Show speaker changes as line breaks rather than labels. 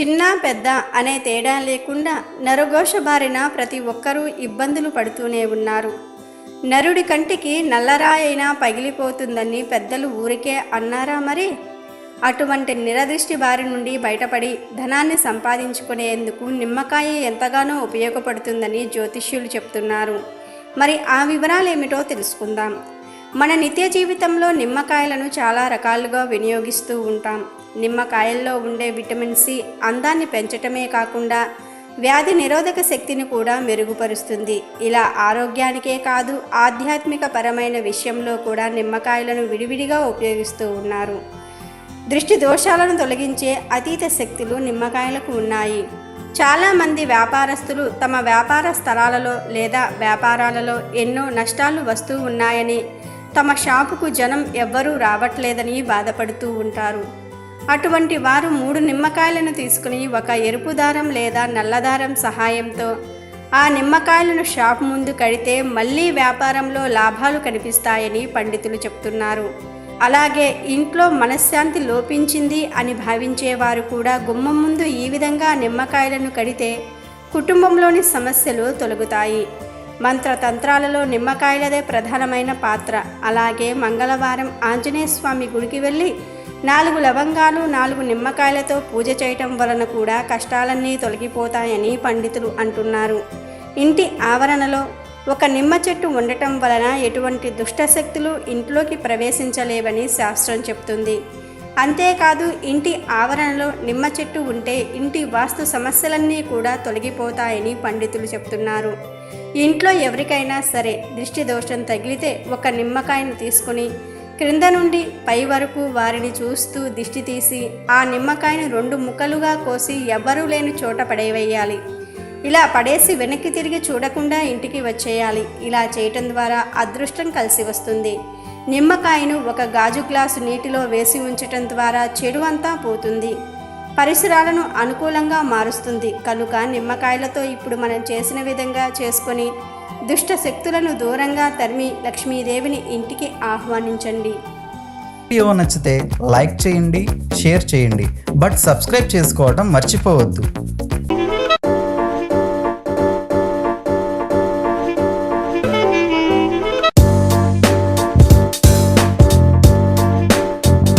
చిన్న పెద్ద అనే తేడా లేకుండా నరఘోష బారిన ప్రతి ఒక్కరూ ఇబ్బందులు పడుతూనే ఉన్నారు. నరుడి కంటికి నల్లరాయైనా పగిలిపోతుందని పెద్దలు ఊరికే అన్నారా మరి? అటువంటి నిరదృష్టి బారి నుండి బయటపడి ధనాన్ని సంపాదించుకునేందుకు నిమ్మకాయ ఎంతగానో ఉపయోగపడుతుందని జ్యోతిష్యులు చెప్తున్నారు. మరి ఆ వివరాలేమిటో తెలుసుకుందాం. మన నిత్య జీవితంలో నిమ్మకాయలను చాలా రకాలుగా వినియోగిస్తూ ఉంటాం. నిమ్మకాయల్లో ఉండే విటమిన్ సి అందాన్ని పెంచటమే కాకుండా వ్యాధి నిరోధక శక్తిని కూడా మెరుగుపరుస్తుంది. ఇలా ఆరోగ్యానికే కాదు ఆధ్యాత్మిక పరమైన విషయంలో కూడా నిమ్మకాయలను విడివిడిగా ఉపయోగిస్తూ ఉన్నారు. దృష్టి దోషాలను తొలగించే అతీత శక్తులు నిమ్మకాయలకు ఉన్నాయి. చాలామంది వ్యాపారస్తులు తమ వ్యాపార స్థలాలలో లేదా వ్యాపారాలలో ఎన్నో నష్టాలు వస్తూ ఉన్నాయని తమ షాపుకు జనం ఎవ్వరూ రావట్లేదని బాధపడుతూ ఉంటారు. అటువంటి వారు మూడు నిమ్మకాయలను తీసుకుని ఒక ఎరుపు దారం లేదా నల్లదారం సహాయంతో ఆ నిమ్మకాయలను షాప్ ముందు కడితే మళ్ళీ వ్యాపారంలో లాభాలు కనిపిస్తాయని పండితులు చెప్తున్నారు. అలాగే ఇంట్లో మనశ్శాంతి లోపించింది అని భావించేవారు కూడా గుమ్మం ముందు ఈ విధంగా నిమ్మకాయలను కడితే కుటుంబంలోని సమస్యలు తొలగుతాయి. మంత్రతంత్రాలలో నిమ్మకాయలదే ప్రధానమైన పాత్ర. అలాగే మంగళవారం ఆంజనేయ స్వామి గుడికి వెళ్ళి నాలుగు లవంగాలు నాలుగు నిమ్మకాయలతో పూజ చేయటం వలన కూడా కష్టాలన్నీ తొలగిపోతాయని పండితులు అంటున్నారు. ఇంటి ఆవరణలో ఒక నిమ్మ చెట్టు ఉండటం వలన ఎటువంటి దుష్టశక్తులు ఇంట్లోకి ప్రవేశించలేవని శాస్త్రం చెప్తుంది. అంతేకాదు ఇంటి ఆవరణలో నిమ్మ చెట్టు ఉంటే ఇంటి వాస్తు సమస్యలన్నీ కూడా తొలగిపోతాయని పండితులు చెప్తున్నారు. ఇంట్లో ఎవరికైనా సరే దృష్టి దోషం తగిలితే ఒక నిమ్మకాయను తీసుకుని క్రింద నుండి పై వరకు వారిని చూస్తూ దిష్టి తీసి ఆ నిమ్మకాయను రెండు ముక్కలుగా కోసి ఎవ్వరూ లేని చోట పడేవేయాలి. ఇలా పడేసి వెనక్కి తిరిగి చూడకుండా ఇంటికి వచ్చేయాలి. ఇలా చేయటం ద్వారా అదృష్టం కలిసి వస్తుంది. నిమ్మకాయను ఒక గాజు గ్లాసు నీటిలో వేసి ఉంచటం ద్వారా చెడు అంతా పోతుంది. పరిసరాలను అనుకూలంగా మారుస్తుంది. కనుక నిమ్మకాయలతో ఇప్పుడు మనం చేసిన విధంగా చేసుకొని దుష్ట శక్తులను దూరంగా తరిమి లక్ష్మీదేవిని ఇంటికి ఆహ్వానించండి.
వీడియో నచ్చితే లైక్ చేయండి షేర్ చేయండి. బట్ సబ్స్క్రైబ్ చేసుకోవడం మర్చిపోవద్దు.